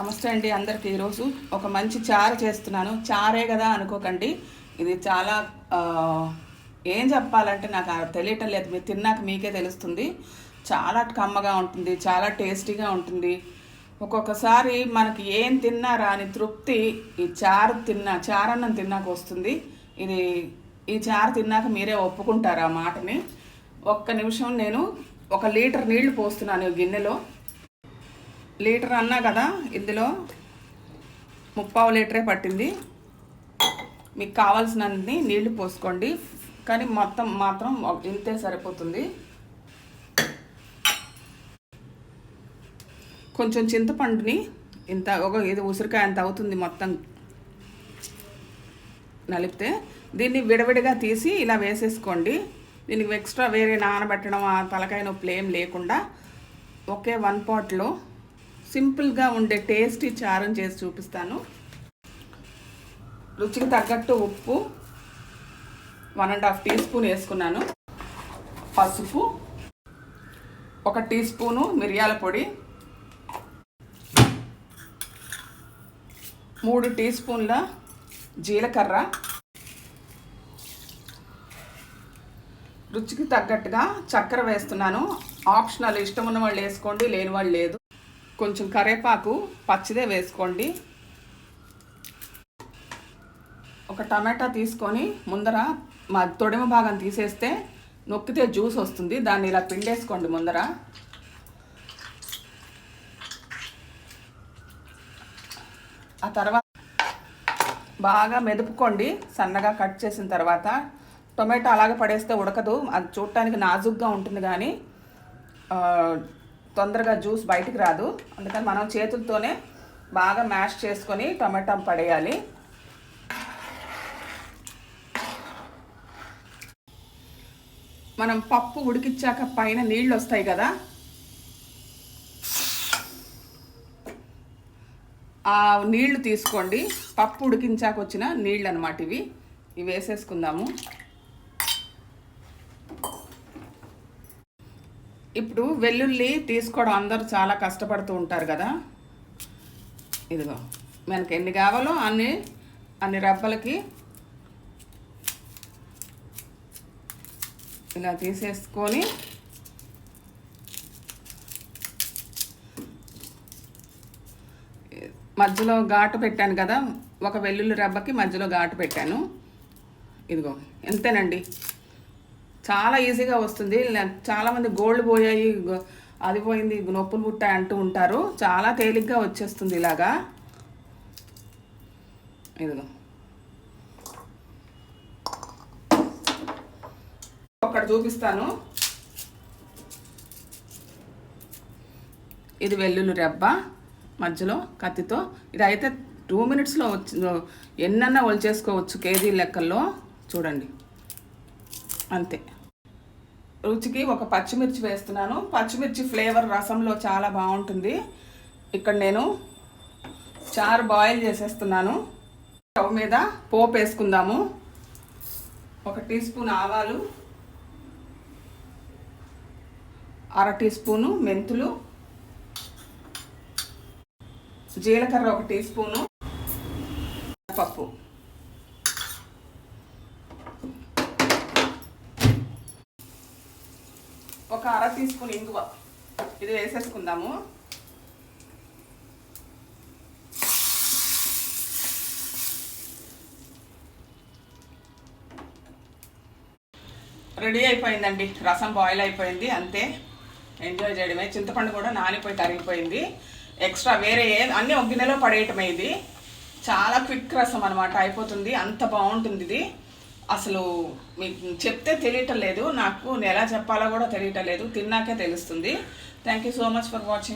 నమస్తే అండి అందరికి. ఈరోజు ఒక మంచి చారు చేస్తున్నాను. చారే కదా అనుకోకండి. ఇది చాలా ఏం చెప్పాలంటే నాకు తెలియటం లేదు. మీరు తిన్నాక మీకే తెలుస్తుంది. చాలా కమ్మగా ఉంటుంది చాలా టేస్టీగా ఉంటుంది. ఒక్కొక్కసారి మనకి ఏం తిన్నారా అని తృప్తి ఈ చారు తిన్నా చారన్నం తిన్నాక వస్తుంది. ఇది ఈ చారు తిన్నాక మీరే ఒప్పుకుంటారు ఆ మాటని. ఒక్క నిమిషం నేను ఒక లీటర్ నీళ్ళు పోస్తున్నాను ఈ గిన్నెలో. లీటర్ అన్నా కదా ఇందులో ముప్పావు లీటరే పట్టింది. మీకు కావాల్సినన్ని నీళ్ళు పోసుకోండి. కానీ మొత్తం మాత్రం ఇంతే సరిపోతుంది. కొంచెం చింతపండుని ఇంత ఒక ఇది ఉసిరికాయ అంత అవుతుంది మొత్తం నలిపితే. దీన్ని విడవిడిగా తీసి ఇలా వేసేసుకోండి. దీనికి ఎక్స్ట్రా వేరే నానబెట్టడం ఆ తలకాయ నొప్పులు ఏం లేకుండా ఒకే వన్ పాట్లో సింపుల్గా ఉండే టేస్టీ చారం చేసి చూపిస్తాను. రుచికి తగ్గట్టు ఉప్పు one and half teaspoon వేసుకున్నాను. పసుపు ఒక టీ స్పూను మిరియాల పొడి మూడు టీ స్పూన్ల జీలకర్ర. రుచికి తగ్గట్టుగా చక్కెర వేస్తున్నాను. ఆప్షనల్ ఇష్టం ఉన్న వాళ్ళు వేసుకోండి లేని వాళ్ళు లేదు. కొంచెం కరేపాకు పచ్చిదే వేసుకోండి. ఒక టమాటా తీసుకొని ముందర మా తొడిమ భాగం తీసేస్తే నొక్కితే జ్యూస్ వస్తుంది. దాన్ని ఇలా పిండేసుకోండి ముందర. ఆ తర్వాత బాగా మెదుపుకోండి. సన్నగా కట్ చేసిన తర్వాత టొమాటో అలాగే పడేస్తే ఉడకదు. అది చూడటానికి నాజుగ్గా ఉంటుంది కానీ తొందరగా జ్యూస్ బయటికి రాదు. అందుకని మనం చేతులతోనే బాగా మ్యాష్ చేసుకొని టమాటా పడేయాలి. మనం పప్పు ఉడికిచ్చాక పైన నీళ్ళు వస్తాయి కదా? ఆ నీళ్ళు తీసుకోండి. పప్పు ఉడికించాక వచ్చిన నీళ్ళు అనమాట ఇవి. ఇవి వేసేసుకుందాము. ఇప్పుడు వెల్లుల్లి తీసుకోవడం అందరూ చాలా కష్టపడుతూ ఉంటారు కదా. ఇదిగో మనకి ఎన్ని కావాలో అన్ని అన్ని రబ్బలకి ఇలా తీసేసుకొని మధ్యలో ఘాటు పెట్టాను కదా ఒక వెల్లుల్లి రబ్బకి మధ్యలో ఘాటు పెట్టాను. ఇదిగో ఎంతేనండి? చాలా ఈజీగా వస్తుంది. చాలామంది గోల్డ్ పోయాయి అది పోయింది నొప్పులు పుట్టాయి అంటూ ఉంటారు. చాలా తేలిగ్గా వచ్చేస్తుంది ఇలాగా. ఇదిగో. ఒకటి చూపిస్తాను. ఇది వెల్లుల్లి రెబ్బ మధ్యలో కత్తితో. ఇది అయితే టూ మినిట్స్లో వచ్చి ఎన్నన్నా ఒలిచేసుకోవచ్చు కేజీ లెక్కల్లో. చూడండి. అంతే. రుచికి ఒక పచ్చిమిర్చి వేస్తున్నాను. పచ్చిమిర్చి ఫ్లేవర్ రసంలో చాలా బాగుంటుంది. ఇక్కడ నేను చారు బాయిల్ చేసేస్తున్నాను. స్టవ్ మీద పోపు వేసుకుందాము. ఒక టీ స్పూన్ ఆవాలు అర టీ స్పూను మెంతులు జీలకర్ర ఒక టీ స్పూను పప్పు ఒక అర టీ స్పూన్ ఇంగువ. ఇది వేసేసుకుందాము. రెడీ అయిపోయిందండి. రసం బాయిల్ అయిపోయింది అంతే. ఎంజాయ్ చేయడమే. చింతపండు కూడా నానిపోయి తరిగిపోయింది. ఎక్స్ట్రా వేరే ఏ అన్నీ ఒక గిన్నెలో పడేయటమే ఇది. చాలా క్విక్ రసం అనమాట అయిపోతుంది. అంత బాగుంటుంది ఇది. అసలు మీకు చెప్తే తెలియటం లేదు నాకు నేను ఎలా చెప్పాలో కూడా తెలియటం లేదు తిన్నాకే తెలుస్తుంది. Thank you so much for watching